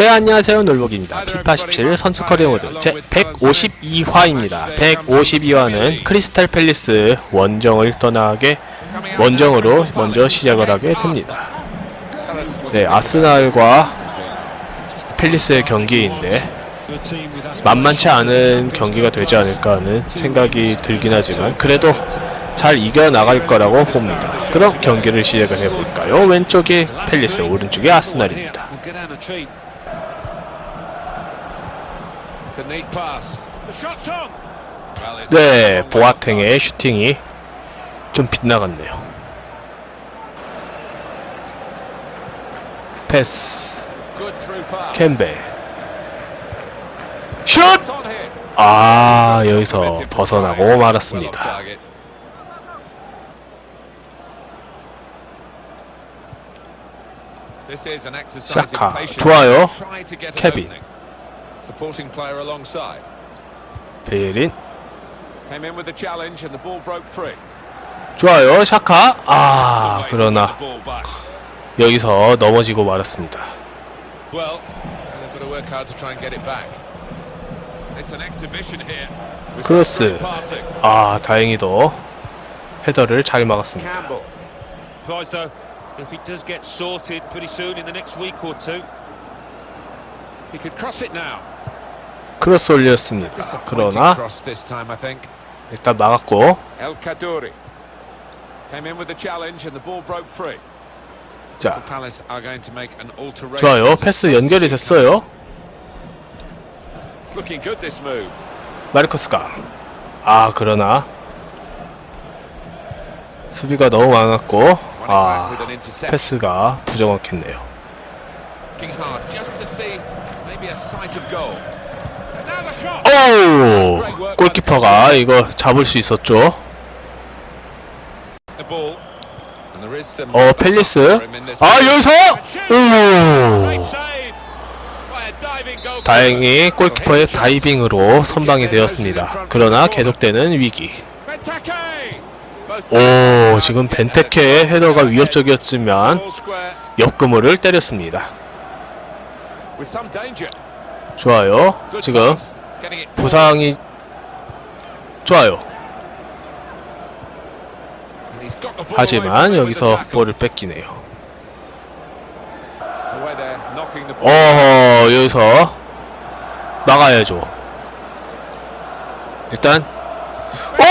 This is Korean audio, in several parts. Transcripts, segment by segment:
네 안녕하세요. 놀복입니다. 피파 17 선수 커리어 모드. 제 152화입니다. 152화는 크리스탈 팰리스 원정을 떠나게 원정으로 먼저 시작을 하게 됩니다. 네 아스날과 팰리스의 경기인데 만만치 않은 경기가 되지 않을까 하는 생각이 들긴 하지만 그래도 잘 이겨나갈 거라고 봅니다. 그럼 경기를 시작을 해볼까요? 왼쪽이 팰리스 오른쪽이 아스날입니다 네, 보아탱의 슈팅이 좀 빗나갔네요. 패스. 캠벨. 슛! 아, 여기서 벗어나고 말았습니다. 샤카. 좋아요. 케빈. Supporting player alongside. 베일인. Came in with the challenge and the ball broke free. 좋아요, 샤카. 아, 그러나. 여기서 넘어지고 말았습니다. Well, they've got to work hard to try and get it back. It's an exhibition here. 크로스. 아, 다행히도 헤더를 잘 막았습니다. Campbell. Surprised though, if he does get sorted pretty soon in the next week or two. He could cross it now. 크로스 올렸습니다. 그러나. 일단 막았고. 자. 좋아요. 패스 연결이 됐어요. 마르코스가 아 그러나 수비가 너무 많았고 아. 패스가 부정확했네요. 오 골키퍼가 이거 잡을 수 있었죠. 어 펠리스 아. 여기서 오. 다행히 골키퍼의 다이빙으로 선방이 되었습니다. 그러나 계속되는 위기. 오 지금 벤테케의 헤더가 위협적이었지만 옆그물을 때렸습니다. 좋아요. 지금 부상이 좋아요. 하지만 여기서. 볼을 뺏기네요. 어허 여기서 나가야죠. 일단 오!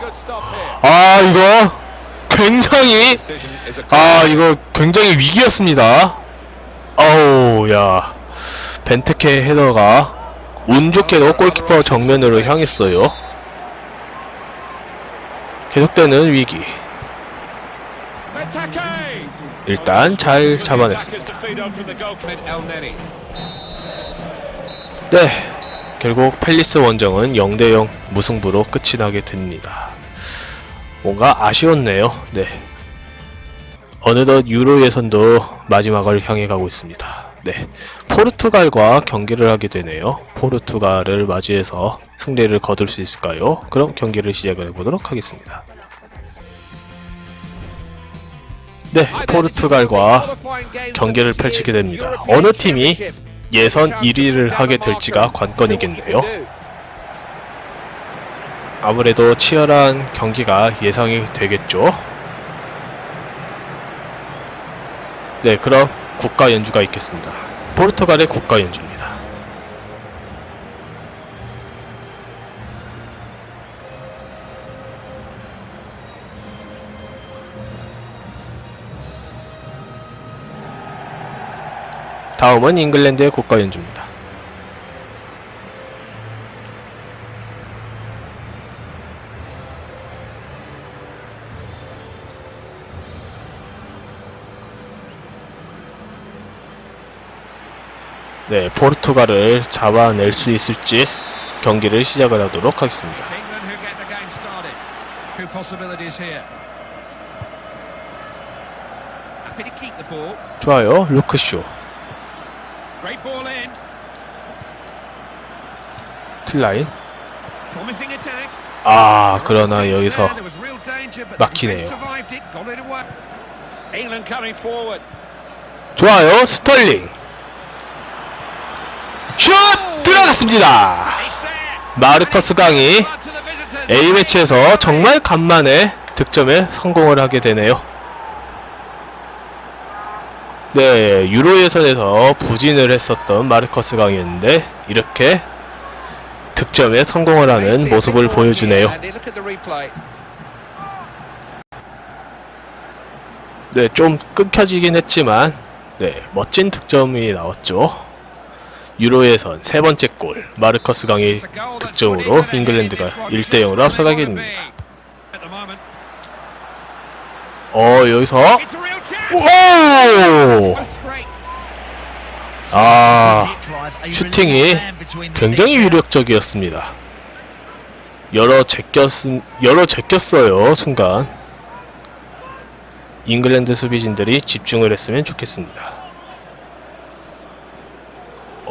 Good stop here. 아 이거 굉장히 아 이거 굉장히 위기였습니다. 아우 야 벤테케 헤더가 운 좋게도 골키퍼 정면으로 향했어요. 계속되는 위기. 일단 잘 잡아냈습니다. 네, 결국 팰리스 원정은 0대0 무승부로 끝이 나게 됩니다. 뭔가 아쉬웠네요. 네. 어느덧 유로 예선도 마지막을 향해 가고 있습니다. 네. 포르투갈과 경기를 하게 되네요. 포르투갈을 맞이해서 승리를 거둘 수 있을까요? 그럼 경기를 시작을 해보도록 하겠습니다. 네, 포르투갈과 경기를 펼치게 됩니다. 어느 팀이 예선 1위를 하게 될지가 관건이겠네요. 아무래도 치열한 경기가 예상이 되겠죠. 네, 그럼 국가 연주가 있겠습니다. 포르투갈의 국가 연주입니다. 다음은 잉글랜드의 국가 연주입니다. 네, 포르투갈을 잡아낼 수 있을지 경기를 시작을 하도록 하겠습니다. 좋아요, 루크쇼. 클라인. 아, 그러나 여기서 막히네요. 좋아요, 스털링. 슛 들어갔습니다. 마르커스 강이 A매치에서 정말 간만에 득점에 성공을 하게 되네요. 네, 유로 예선에서 부진을 했었던 마르커스 강이었는데 이렇게 득점에 성공을 하는 모습을 보여주네요. 네, 좀 끊겨지긴 했지만 네, 멋진 득점이 나왔죠. 유로 예선 세 번째 골 마르커스 강의 득점으로 잉글랜드가 1대 0으로 앞서가게 됩니다. 어, 여기서 오! 아, 슈팅이 굉장히 유력적이었습니다. 여러 제꼈 여러 제꼈어요 순간. 잉글랜드 수비진들이 집중을 했으면 좋겠습니다.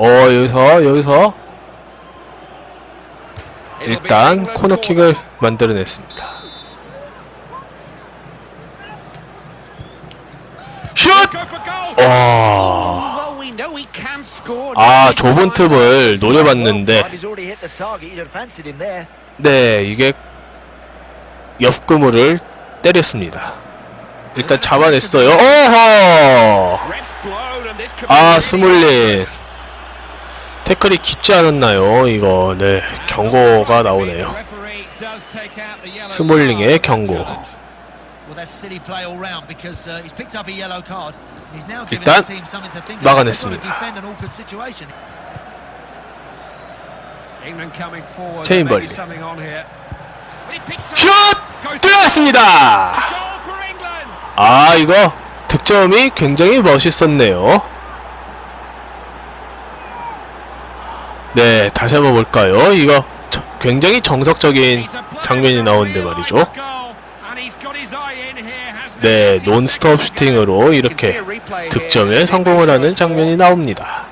어 여기서 여기서 일단 코너킥을 만들어냈습니다. 슛! 와. 아, 좁은 틈을 노려봤는데, 네, 이게 옆구무를 때렸습니다. 일단 잡아냈어요. 어허! 아, 스물린. 태클이 깊지 않았나요? 이거, 네, 경고가 나오네요. 스몰링의 경고. 일단 막아냈습니다. 체인벌리. 슛! 들어갔습니다! 아, 이거 득점이 굉장히 멋있었네요. 네, 다시 한번 볼까요? 이거 저- 굉장히 정석적인 장면이 나오는데 말이죠. 네, 논스톱 슈팅으로 이렇게 득점에 성공을 하는 장면이 나옵니다.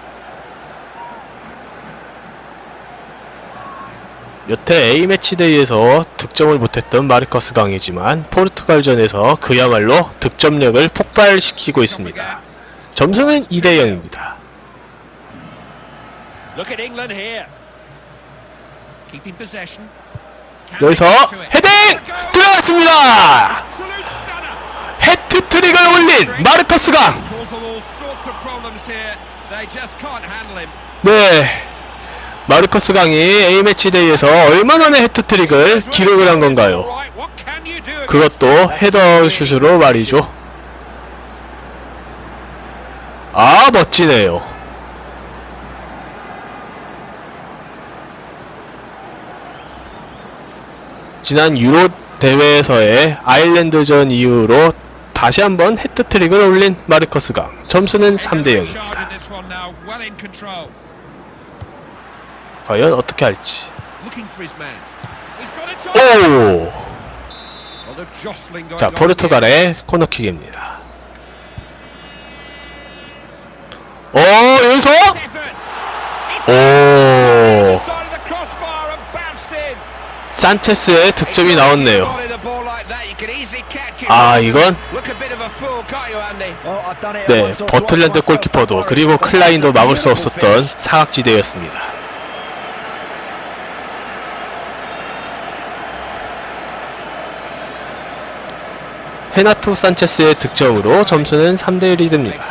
여태 A매치 대회에서 득점을 못했던 마르커스 강이지만 포르투갈전에서 그야말로 득점력을 폭발시키고 있습니다. 점수는 2대 0입니다. Look at England here. 여기서 헤딩 들어갔습니다. 헤트트릭을 올린 마르커스 강. 네. 마르커스 강이 A매치 대회에서 얼마 만에 헤트트릭을 기록을 한 건가요? 그것도 헤더 슛으로 말이죠. 아, 멋지네요. 지난 유로 대회에서의 아일랜드전 이후로 다시 한번 헤트트릭을 올린 마르커스 강. 점수는 3대 0입니다. 과연 어떻게 할지. 오! 자, 포르투갈의 코너킥입니다. 오, 여기서? 오, 산체스의 득점이 나왔네요. 아, 이건 네, 버틀랜드 골키퍼도 그리고 클라인도 막을 수 없었던 사각지대였습니다. 헤나투 산체스의 득점으로 점수는 3대 1이 됩니다.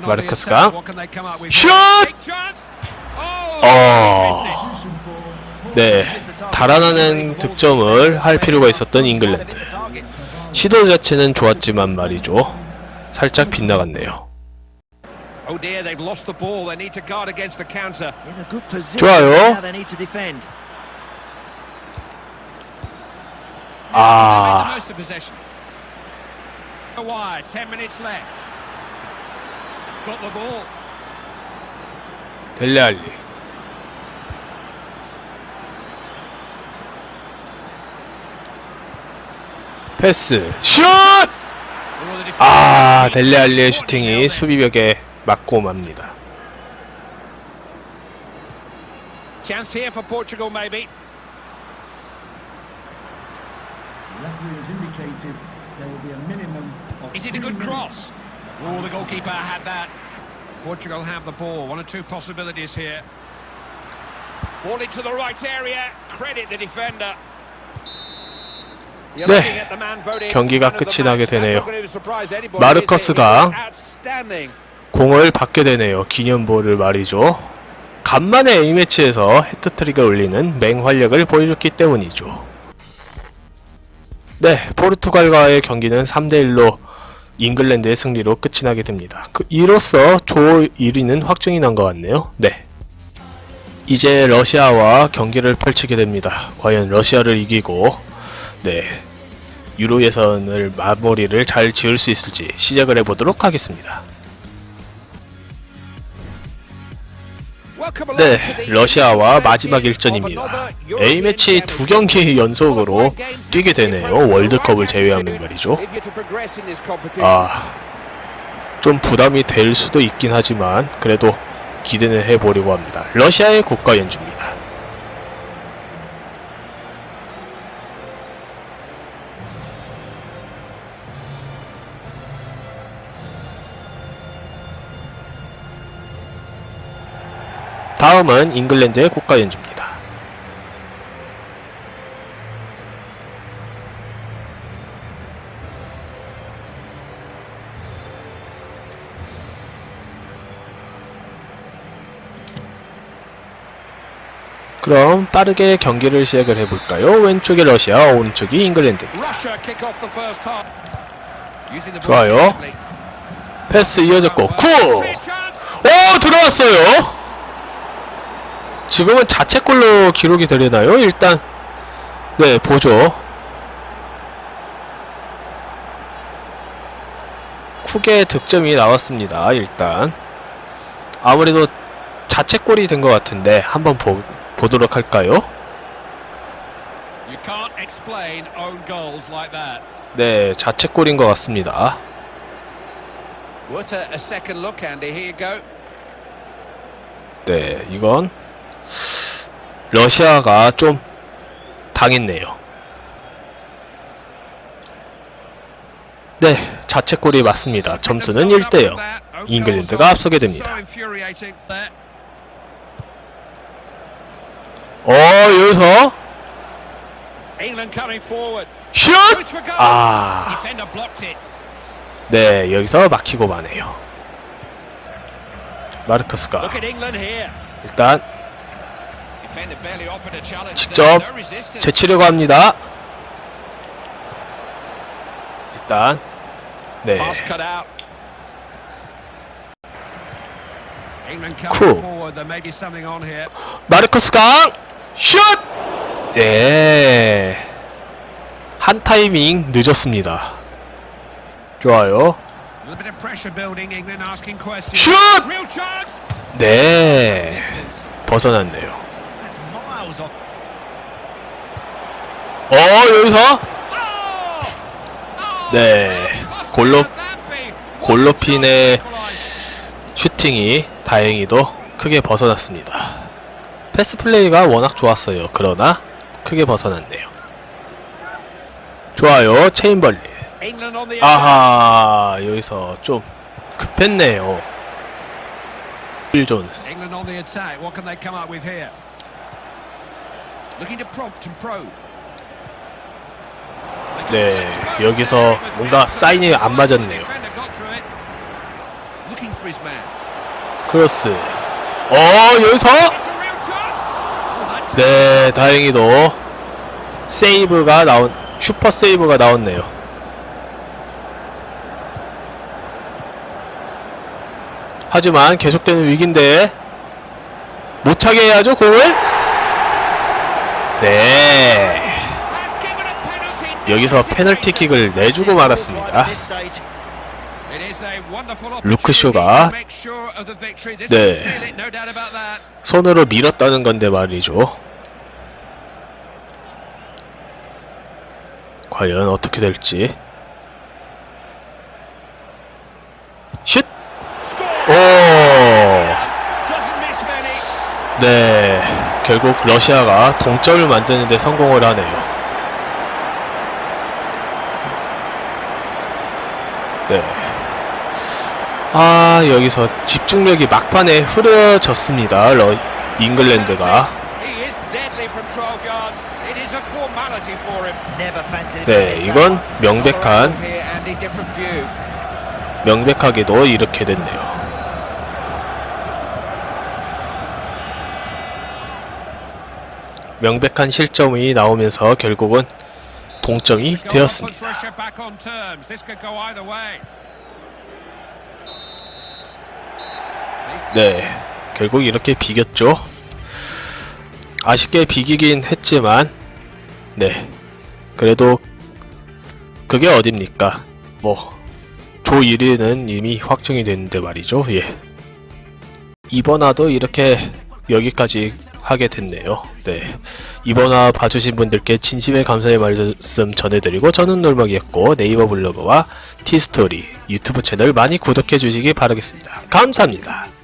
마르커스가 슛! 어, 네, 달아나는 득점을 할 필요가 있었던 잉글랜드. 시도 자체는 좋았지만 말이죠. 살짝 빗나갔네요. 좋아요. 아, 델레알리. 패스, 슛! 아, 델레알리의 슈팅이 수비벽에 맞고 맙니다. Chance here for Portugal, maybe. The referee has indicated there will be a minimum of Is it a three good minutes. cross? Oh, the goalkeeper had that. Portugal have the ball. One or two possibilities here. Ball into the right area. Credit the defender. 네, voted 경기가 끝이 나게 되네요. 마르커스가. 공을 받게 되네요. 기념볼을 말이죠. 간만에 A매치에서 헤트트릭을 올리는 맹활약을 보여줬기 때문이죠. 네, 포르투갈과의 경기는 3대1로 잉글랜드의 승리로 끝이 나게 됩니다. 그, 이로써 조 1위는 확정이 난 것 같네요. 네. 이제 러시아와 경기를 펼치게 됩니다. 과연 러시아를 이기고, 네. 유로 예선을 마무리를 잘 지을 수 있을지 시작을 해보도록 하겠습니다. 네, 러시아와 마지막 일전입니다. A매치 두 경기 연속으로 뛰게 되네요. 월드컵을 제외하면 말이죠. 아, 좀 부담이 될 수도 있긴 하지만 그래도 기대는 해보려고 합니다. 러시아의 국가 연주입니다. 다음은 잉글랜드의 국가 연주입니다. 그럼 빠르게 경기를 시작을 해볼까요? 왼쪽이 러시아, 오른쪽이 잉글랜드. Russia kick off the first half. Using the ball 좋아요. 패스 이어졌고 chance. 오 들어왔어요. 지금은 자책골로 기록이 되려나요? 일단 네 보죠. 쿡의 득점이 나왔습니다. 일단 아무래도 자책골이 된 것 같은데 한번 보, 보도록 할까요? 네 자책골인 것 같습니다. 네 이건 러시아가 좀 당했네요. 네, 자책골이 맞습니다. 점수는 1대0. 잉글랜드가 앞서게 됩니다. 어, 여기서. 슛! 아. 네, 여기서 막히고 마네요. 마르커스가. 일단 Defender barely offered a challenge. 직접. 제치려고 합니다. 일단 네, here. 마르커스 강 슛! 네. 한 타이밍 늦었습니다. 좋아요. Chance. 네. 벗어났네요. 어, 여기서 Oh! Oh! 네. 골로 골로핀의. 슈팅이 다행히도 크게 벗어났습니다. 패스 플레이가 워낙 좋았어요. 그러나 크게 벗어났네요. 좋아요. 체인벌리. 아하, 여기서 좀 급했네요. 필 존스. 네, 여기서 뭔가 사인이 안 맞았네요. 크로스. 어, 여기서 네, 다행히도 세이브가 나온 슈퍼 세이브가 나왔네요. 하지만 계속되는 위기인데 못 차게 해야죠 공을. 네, 여기서 페널티킥을 내주고 말았습니다. It is a wonderful 루크 opportunity 쇼가 to make sure of the victory. This 네. 손으로 밀었다는 건데 말이죠. 과연 어떻게 될지. 슛! 오! 네, 결국 러시아가 동점을 만드는데 성공을 하네요. 네. 아 여기서 집중력이 막판에 흐려졌습니다. 러, 잉글랜드가 He is deadly from 12 yards. It is a formality for him. Never fancied 네 이건 명백한. 명백하게도 이렇게 됐네요. 명백한 실점이 나오면서 결국은 동점이 되었습니다. 네, 결국 이렇게 비겼죠. 아쉽게 비기긴 했지만, 네, 그래도 그게 어딥니까? 뭐, 조 1위는 이미 확정이 됐는데 말이죠. 예. 이번 화도 이렇게 여기까지 하게 됐네요. 네. 이번 화 봐주신 분들께 진심의 감사의 말씀 전해드리고 저는 놀먹이었고 네이버 블로그와 티스토리 유튜브 채널 많이 구독해 주시기 바라겠습니다. 감사합니다.